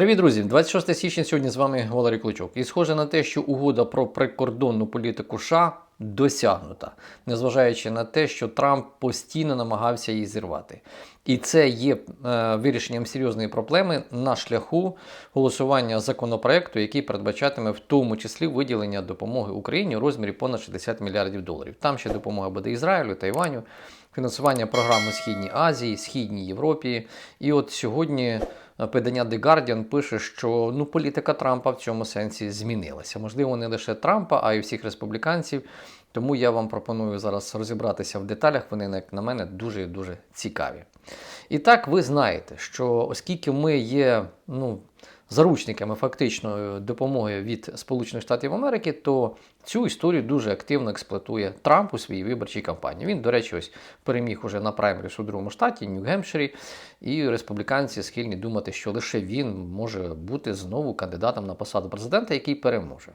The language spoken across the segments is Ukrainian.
Привіт, друзі! 26 січня сьогодні з вами Валерій Клочок. І схоже на те, що угода про прикордонну політику США досягнута, незважаючи на те, що Трамп постійно намагався її зірвати. І це є е, вирішенням серйозної проблеми на шляху голосування законопроекту, який передбачатиме в тому числі виділення допомоги Україні у розмірі понад 60 мільярдів доларів. Там ще допомога буде Ізраїлю, Тайваню, фінансування програми Східній Азії, Східній Європі. І от сьогодні. Видання The Guardian пише, що ну, політика Трампа в цьому сенсі змінилася. Можливо, не лише Трампа, а й всіх республіканців. Тому я вам пропоную зараз розібратися в деталях. Вони, як на мене, дуже дуже цікаві. І так, ви знаєте, що оскільки ми є ну, заручниками фактичної допомоги від Сполучених Штатів Америки, то цю історію дуже активно експлуатує Трамп у своїй виборчій кампанії. Він, до речі, ось переміг уже на праймеріс у другому штаті, Нью-Гемпширі, і республіканці схильні думати, що лише він може бути знову кандидатом на посаду президента, який переможе.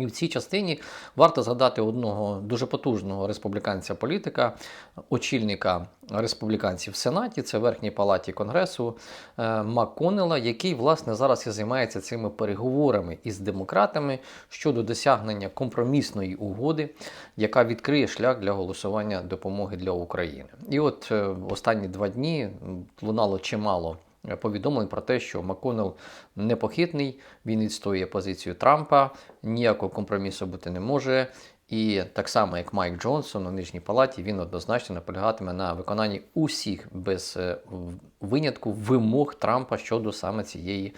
І в цій частині варто згадати одного дуже потужного республіканця-політика, очільника республіканців в Сенаті, це Верхній палаті Конгресу е, МакКоннелла, який власне зараз і займається цими переговорами із демократами щодо досягнення компромісної угоди, яка відкриє шлях для голосування допомоги для України. І от е, останні два дні лунало чимало повідомлень про те, що Маконел непохитний, він відстоює позицію Трампа, ніякого компромісу бути не може. І так само, як Майк Джонсон у нижній палаті, він однозначно наполягатиме на виконанні усіх без е, винятку вимог Трампа щодо саме цієї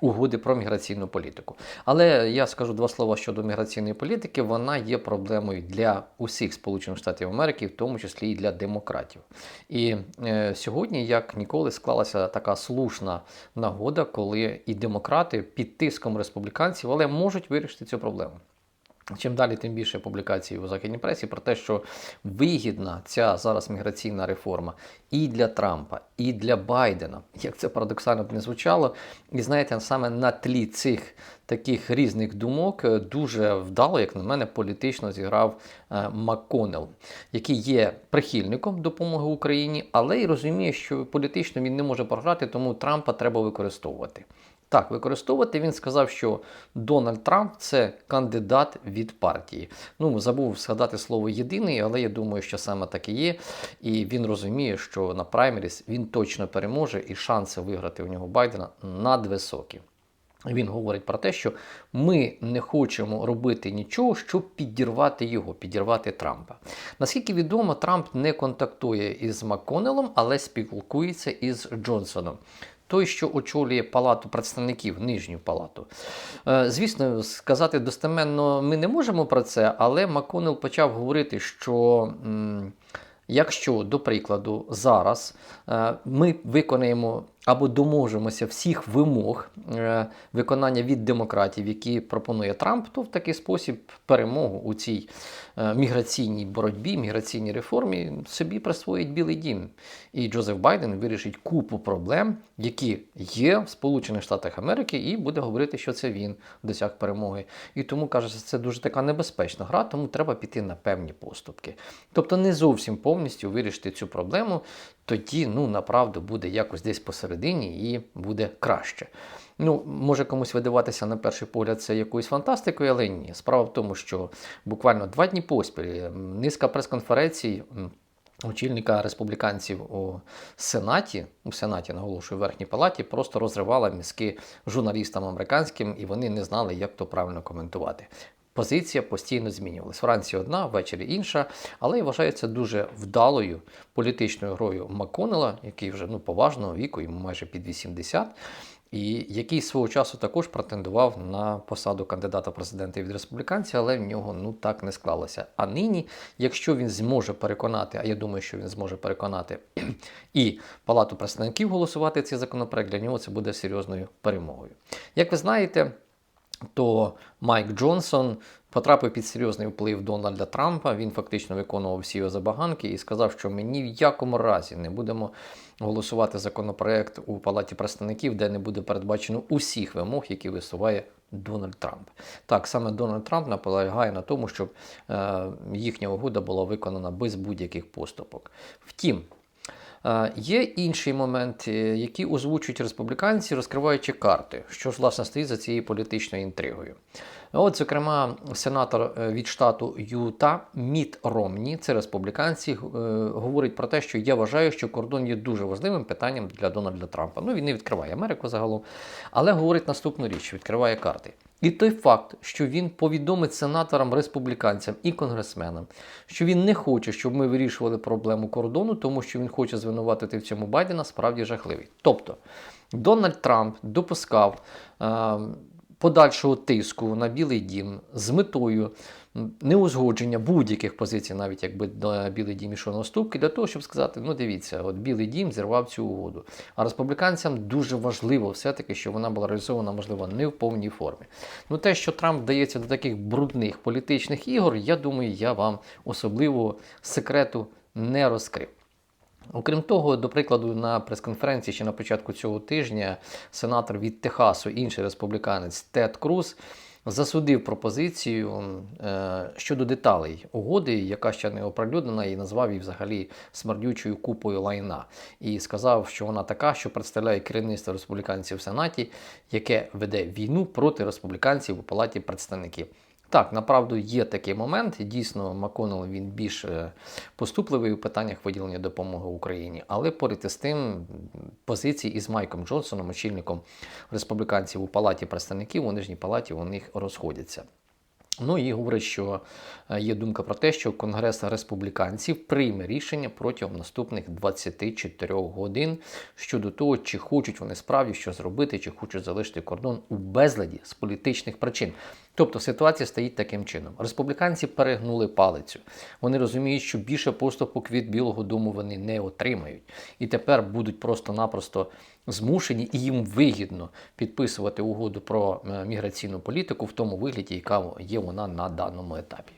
угоди про міграційну політику. Але я скажу два слова щодо міграційної політики. Вона є проблемою для усіх Сполучених Штатів Америки, в тому числі і для демократів. І е, сьогодні, як ніколи, склалася така слушна нагода, коли і демократи під тиском республіканців, але можуть вирішити цю проблему. Чим далі, тим більше публікацій у західній пресі про те, що вигідна ця зараз міграційна реформа і для Трампа, і для Байдена, як це парадоксально б не звучало. І знаєте, саме на тлі цих таких різних думок е, дуже вдало, як на мене, політично зіграв е, МакКоннелл, який є прихильником допомоги Україні, але й розуміє, що політично він не може програти, тому Трампа треба використовувати. Так, використовувати він сказав, що Дональд Трамп це кандидат від партії. Ну, забув згадати слово єдиний, але я думаю, що саме так і є. І він розуміє, що на праймеріс він точно переможе, і шанси виграти у нього Байдена надвисокі. Він говорить про те, що ми не хочемо робити нічого, щоб підірвати його, підірвати Трампа. Наскільки відомо, Трамп не контактує із Макконелом, але спілкується із Джонсоном той, що очолює палату представників, нижню палату. Е, звісно, сказати достеменно ми не можемо про це, але Маконел почав говорити, що. Якщо, до прикладу, зараз е, ми виконаємо або доможемося всіх вимог е, виконання від демократів, які пропонує Трамп, то в такий спосіб перемогу у цій е, міграційній боротьбі, міграційній реформі собі присвоїть Білий Дім. І Джозеф Байден вирішить купу проблем, які є в Сполучених Штатах Америки, і буде говорити, що це він досяг перемоги. І тому каже, що це дуже така небезпечна гра, тому треба піти на певні поступки. Тобто не зовсім повністю вирішити цю проблему, тоді ну, направду буде якось десь посередині і буде краще. Ну, Може комусь видаватися на перший погляд це якоюсь фантастикою, але ні. Справа в тому, що буквально два дні поспіль низка прес-конференцій. Очільника республіканців у Сенаті, у Сенаті, наголошую, в Верхній Палаті, просто розривала мізки журналістам американським, і вони не знали, як то правильно коментувати. Позиція постійно змінювалась. Вранці одна, ввечері інша, але і вважається дуже вдалою політичною грою Макконела, який вже ну, поважного віку, йому майже під 80, і який свого часу також претендував на посаду кандидата президента від республіканців, але в нього ну так не склалося. А нині, якщо він зможе переконати, а я думаю, що він зможе переконати і Палату представників голосувати цей законопроект, для нього це буде серйозною перемогою. Як ви знаєте, то Майк Джонсон потрапив під серйозний вплив Дональда Трампа. Він фактично виконував всі його забаганки і сказав, що ми ні в якому разі не будемо голосувати законопроект у Палаті представників, де не буде передбачено усіх вимог, які висуває. Дональд Трамп. Так, саме Дональд Трамп наполягає на тому, щоб е, їхня угода була виконана без будь-яких поступок. Втім, Є інший момент, е, який озвучують республіканці, розкриваючи карти, що ж власне стоїть за цією політичною інтригою. От, зокрема, сенатор е, від штату Юта Міт Ромні, це республіканці, е, говорить про те, що я вважаю, що кордон є дуже важливим питанням для Дональда Трампа. Ну він не відкриває Америку загалом, але говорить наступну річ: відкриває карти. І той факт, що він повідомить сенаторам, республіканцям і конгресменам, що він не хоче, щоб ми вирішували проблему кордону, тому що він хоче звинуватити в цьому Байдена, справді жахливий. Тобто Дональд Трамп допускав е, подальшого тиску на Білий Дім з метою неузгодження будь-яких позицій, навіть якби до Білий Дім ішов на уступки, для того, щоб сказати: ну дивіться, от Білий Дім зірвав цю угоду. А республіканцям дуже важливо все-таки, щоб вона була реалізована, можливо, не в повній формі. Ну, те, що Трамп вдається до таких брудних політичних ігор, я думаю, я вам особливого секрету не розкрив. Окрім того, до прикладу, на прес-конференції ще на початку цього тижня сенатор від Техасу, інший республіканець Тед Круз, засудив пропозицію е, щодо деталей угоди, яка ще не оприлюднена, і назвав її взагалі смердючою купою лайна. І сказав, що вона така, що представляє керівництво республіканців в Сенаті, яке веде війну проти республіканців у Палаті представників. Так, направду є такий момент. Дійсно, Маконел він більш е, поступливий у питаннях виділення допомоги Україні, але поряд із тим позиції із Майком Джонсоном, очільником республіканців у палаті представників, у нижній палаті у них розходяться. Ну і говорить, що е, є думка про те, що Конгрес республіканців прийме рішення протягом наступних 24 годин щодо того, чи хочуть вони справді що зробити, чи хочуть залишити кордон у безладі з політичних причин. Тобто ситуація стоїть таким чином. Республіканці перегнули палицю. Вони розуміють, що більше поступок від Білого Дому вони не отримають. І тепер будуть просто-напросто змушені і їм вигідно підписувати угоду про е, міграційну політику в тому вигляді, яка є вона на даному етапі.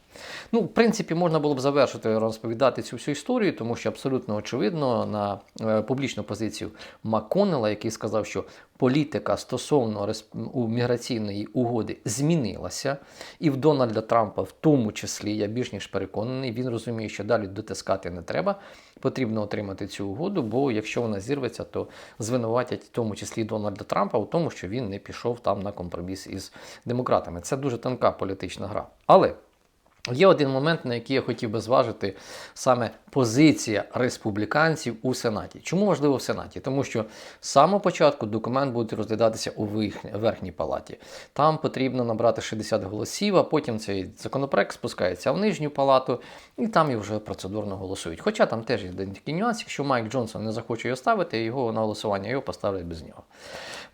Ну, в принципі, можна було б завершити розповідати цю всю історію, тому що абсолютно очевидно на е, публічну позицію Макконнелла, який сказав, що політика стосовно міграційної угоди змінилася, і в Дональда Трампа, в тому числі, я більш ніж переконаний, він розуміє, що далі дотискати не треба. Потрібно отримати цю угоду, бо якщо вона зірветься, то звинуватять в тому числі Дональда Трампа у тому, що він не пішов там на компроміс із демократами. Це дуже тонка політична гра. Але Є один момент, на який я хотів би зважити саме позиція республіканців у Сенаті. Чому важливо в Сенаті? Тому що з самого початку документ буде розглядатися у верхній палаті. Там потрібно набрати 60 голосів, а потім цей законопроект спускається в нижню палату, і там і вже процедурно голосують. Хоча там теж є такий нюанс, якщо Майк Джонсон не захоче його ставити, його на голосування його поставлять без нього.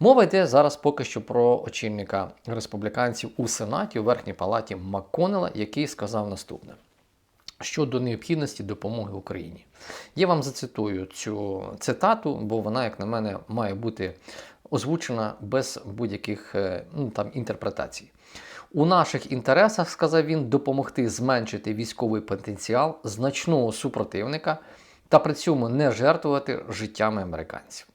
Мова йде зараз поки що про очільника республіканців у Сенаті у верхній палаті Макконела, який сказав наступне. Щодо необхідності допомоги Україні. Я вам зацитую цю цитату, бо вона, як на мене, має бути озвучена без будь-яких е, ну, там, інтерпретацій. У наших інтересах, сказав він, допомогти зменшити військовий потенціал значного супротивника та при цьому не жертвувати життями американців.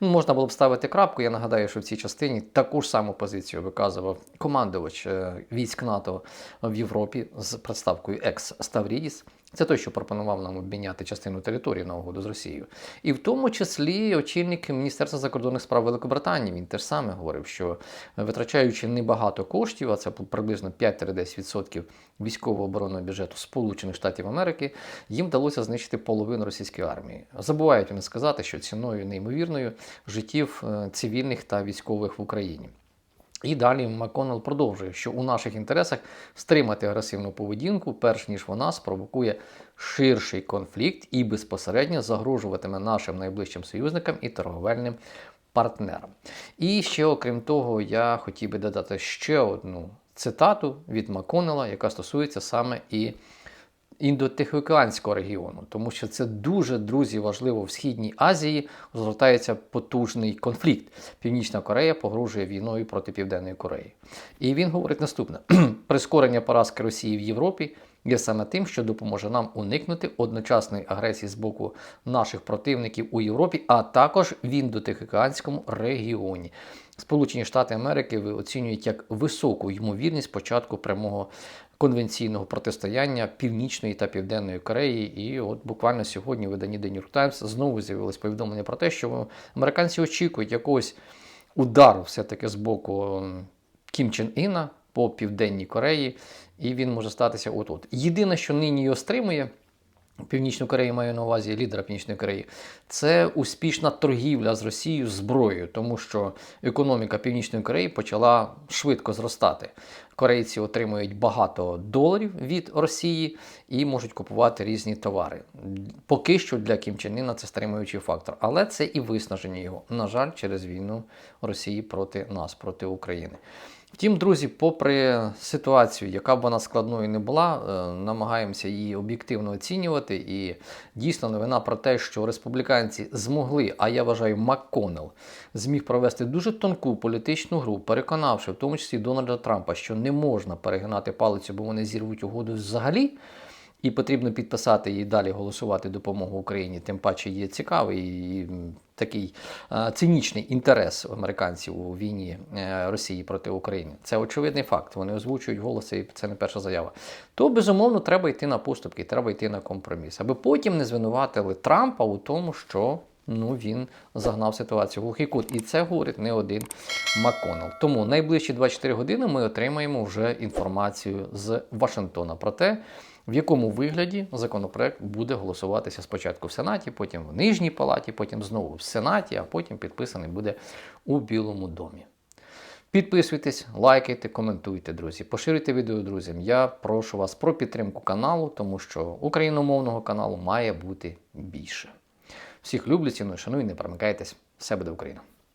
Ну, можна було б ставити крапку. Я нагадаю, що в цій частині таку ж саму позицію виказував командувач е, військ НАТО в Європі з представкою екс Ставрідіс. Це той, що пропонував нам обміняти частину території на угоду з Росією. І в тому числі очільник Міністерства закордонних справ Великобританії він теж саме говорив, що е, витрачаючи небагато коштів, а це приблизно 5-10% військового оборонного бюджету Сполучених Штатів Америки, їм вдалося знищити половину російської армії. Забувають вони сказати, що ціною неймовірною життів е, цивільних та військових в Україні. І далі Маконел продовжує, що у наших інтересах стримати агресивну поведінку, перш ніж вона спровокує ширший конфлікт і безпосередньо загрожуватиме нашим найближчим союзникам і торговельним партнерам. І ще, окрім того, я хотів би додати ще одну цитату від Маконела, яка стосується саме і індотихоокеанського регіону, тому що це дуже друзі важливо в східній Азії розгортається потужний конфлікт. Північна Корея погрожує війною проти Південної Кореї. І він говорить наступне: прискорення поразки Росії в Європі є саме тим, що допоможе нам уникнути одночасної агресії з боку наших противників у Європі, а також в індотихоокеанському регіоні. Сполучені Штати Америки ви оцінюють як високу ймовірність початку прямого конвенційного протистояння Північної та Південної Кореї. І от буквально сьогодні в виданні The New York Times знову з'явилось повідомлення про те, що американці очікують якогось удару все-таки з боку Кім Чен Іна по Південній Кореї, і він може статися от-от. Єдине, що нині його стримує. Північну Корею маю на увазі лідера Північної Кореї. Це успішна торгівля з Росією зброєю, тому що економіка Північної Кореї почала швидко зростати. Корейці отримують багато доларів від Росії і можуть купувати різні товари. Поки що для Кім Чен Іна це стримуючий фактор, але це і виснаження його, на жаль, через війну Росії проти нас, проти України. Втім, друзі, попри ситуацію, яка б вона складною не була, е, намагаємося її об'єктивно оцінювати. І дійсно новина про те, що республіканці змогли, а я вважаю, Макконел зміг провести дуже тонку політичну гру, переконавши в тому числі Дональда Трампа, що не можна перегинати палицю, бо вони зірвуть угоду взагалі. І потрібно підписати і далі голосувати допомогу Україні. Тим паче є цікавий і такий е, цинічний інтерес американців у війні е, Росії проти України. Це очевидний факт. Вони озвучують голоси, і це не перша заява. То безумовно треба йти на поступки, треба йти на компроміс, аби потім не звинуватили Трампа у тому, що. Ну, він загнав ситуацію в глухий кут. І це говорить не один МакКоннелл. Тому найближчі 24 години ми отримаємо вже інформацію з Вашингтона про те, в якому вигляді законопроект буде голосуватися спочатку в Сенаті, потім в Нижній Палаті, потім знову в Сенаті, а потім підписаний буде у Білому домі. Підписуйтесь, лайкайте, коментуйте, друзі. Поширюйте відео друзям. Я прошу вас про підтримку каналу, тому що україномовного каналу має бути більше. Всіх люблю, ціную, шаную, не перемикайтесь. Все буде Україна!